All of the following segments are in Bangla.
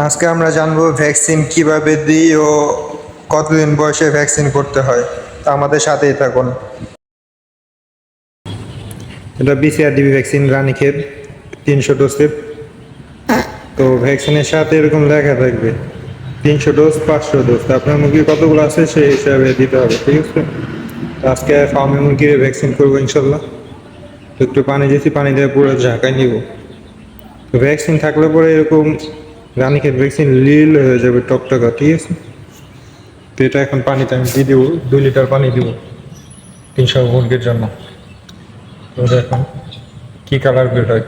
আজকে আমরা জানব ভ্যাকসিন কীভাবে দিই ও কতদিন বয়সে ভ্যাকসিন করতে হয়। তা আমাদের সাথেই থাকুন। এটা বিসিআর ডিবি ভ্যাকসিন রানীক্ষেত তিনশো ডোজের তো ভ্যাকসিনের সাথে এরকম লেখা থাকবে। তিনশো ডোজ, পাঁচশো ডোজ। আপনার মুরগি কতগুলো আছে সেই হিসাবে দিতে হবে, ঠিক আছে? আজকে ফার্মে মুরগির ভ্যাকসিন করব ইনশাল্লাহ। তো একটু পানি দিয়েছি, পানি দিয়ে পুরো ঝাঁকাই নিব। ভ্যাকসিন থাকলে পরে এরকম রানীক্ষেত ভ্যাকসিন লীল হয়ে যাবে টকটকা ঠিক আছে? তো এটা এখন পানিতে আমি দিয়ে দেবো, দুই লিটার পানি দিব তিনশো মুরগির জন্য। তো দেখুন কী কালার বের হয়।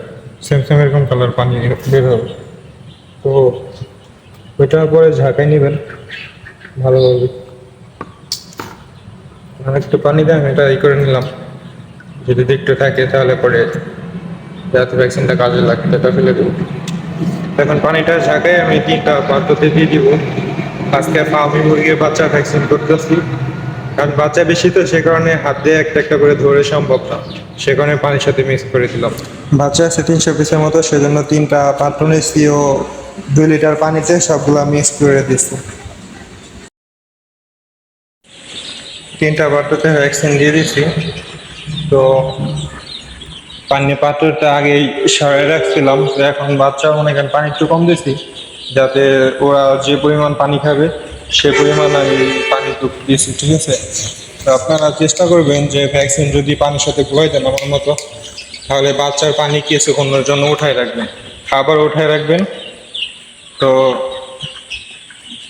সেম সেম এরকম কালার পানি বের হবে। তো ওইটার পরে ঝাঁকাই নেবেন, ভালোভাবে। আর একটু পানি দেন, এটা ই করে নিলাম। যদি একটু থাকে তাহলে পরে যাতে ভ্যাকসিনটা কাজে লাগবে, এটা ফেলে দেবো। এখন পানিটা ঝাঁকাই আমি তিনটা পাত্রতে দিয়ে দিব। আজকে ফার্মি মুরগির বাচ্চা ভ্যাকসিন করতেছি। কারণ বাচ্চা বেশি তো, সে কারণে হাত দিয়ে একটা একটা করে ধরে সম্ভব না। সে কারণে পানির সাথে মিক্স করে দিলাম। বাচ্চা আছে তিনশো পিসের মতো, সেজন্য তিনটা পাত্র নিয়েছি ও দুই লিটার পানিতে সবগুলো মিক্স করে দিচ্ছি তিনটা পাত্রতে ভ্যাকসিন দিয়ে দিচ্ছি তো পানি পাত্রটা আগেই সরাই রাখছিলাম এখন বাচ্চা মনে করেন পানি একটু কম দিছি যাতে ওরা যে পরিমাণ পানি খাবে, সে পরিমাণ আমি পানি দিয়েছি, ঠিক আছে? তো আপনারা চেষ্টা করবেন যে ভ্যাকসিন যদি পানির সাথে গুয়াই দেন আমার মতো, তাহলে বাচ্চার পানি কিছুক্ষণের জন্য উঠায় রাখবেন। খাবার উঠায় রাখবেন, তো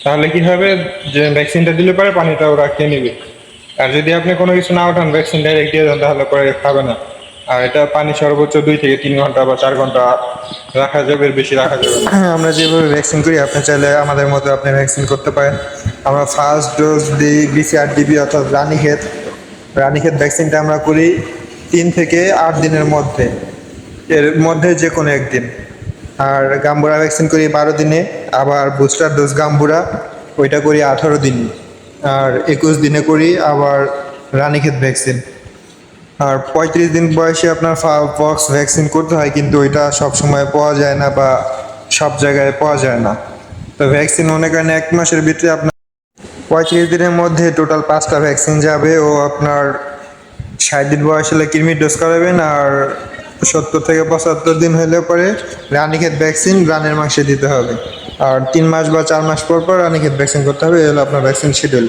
তাহলে কি হবে যে ভ্যাকসিনটা দিলে পরে পানিটা ওরা খেয়ে নেবে। আর যদি আপনি কোনো কিছু না ওঠান ভ্যাকসিন ডাইরেক্ট দিয়ে দেন, তাহলে পরে খাবে না। আর এটা পানি সর্বোচ্চ দুই থেকে তিন ঘণ্টা বা চার ঘণ্টা রাখা যাবে বেশি রাখা যাবে না। আমরা যেভাবে ভ্যাকসিন করি, আপনি চাইলে আমাদের মতো আপনি ভ্যাকসিন করতে পারেন। আমরা ফার্স্ট ডোজ দিই বিসিআর ডিবি অর্থাৎ রানীক্ষেত রানীক্ষেত ভ্যাকসিনটা আমরা করি তিন থেকে আট দিনের মধ্যে। এর মধ্যে যে কোনো একদিন। আর গাম্বুরা ভ্যাকসিন করি বারো দিনে, আবার বুস্টার ডোজ গাম্বুরা, ওইটা করি আঠারো দিনে। আর একুশ দিনে করি আবার রানীক্ষেত ভ্যাকসিন আর পঁয়ত্রিশ দিন বয়সে আপনার পক্স ভ্যাকসিন করতে হয়, কিন্তু ওইটা সব সময় পাওয়া যায় না বা সব জায়গায় পাওয়া যায় না। তো ভ্যাকসিন মনে করেন এক মাসের ভিতরে আপনার পঁয়ত্রিশ দিনের মধ্যে টোটাল পাঁচটা ভ্যাকসিন যাবে ও আপনার ষাট দিন বয়স হলে কৃমির ডোজ করাবেন আর সত্তর থেকে পঁচাত্তর দিন হলে পরে রানীক্ষেত ভ্যাকসিন রানের মাংসে দিতে হবে। আর তিন মাস বা চার মাস পর পর রানীক্ষেত ভ্যাকসিন করতে হবে, এ হলো আপনার ভ্যাকসিন শিডিউল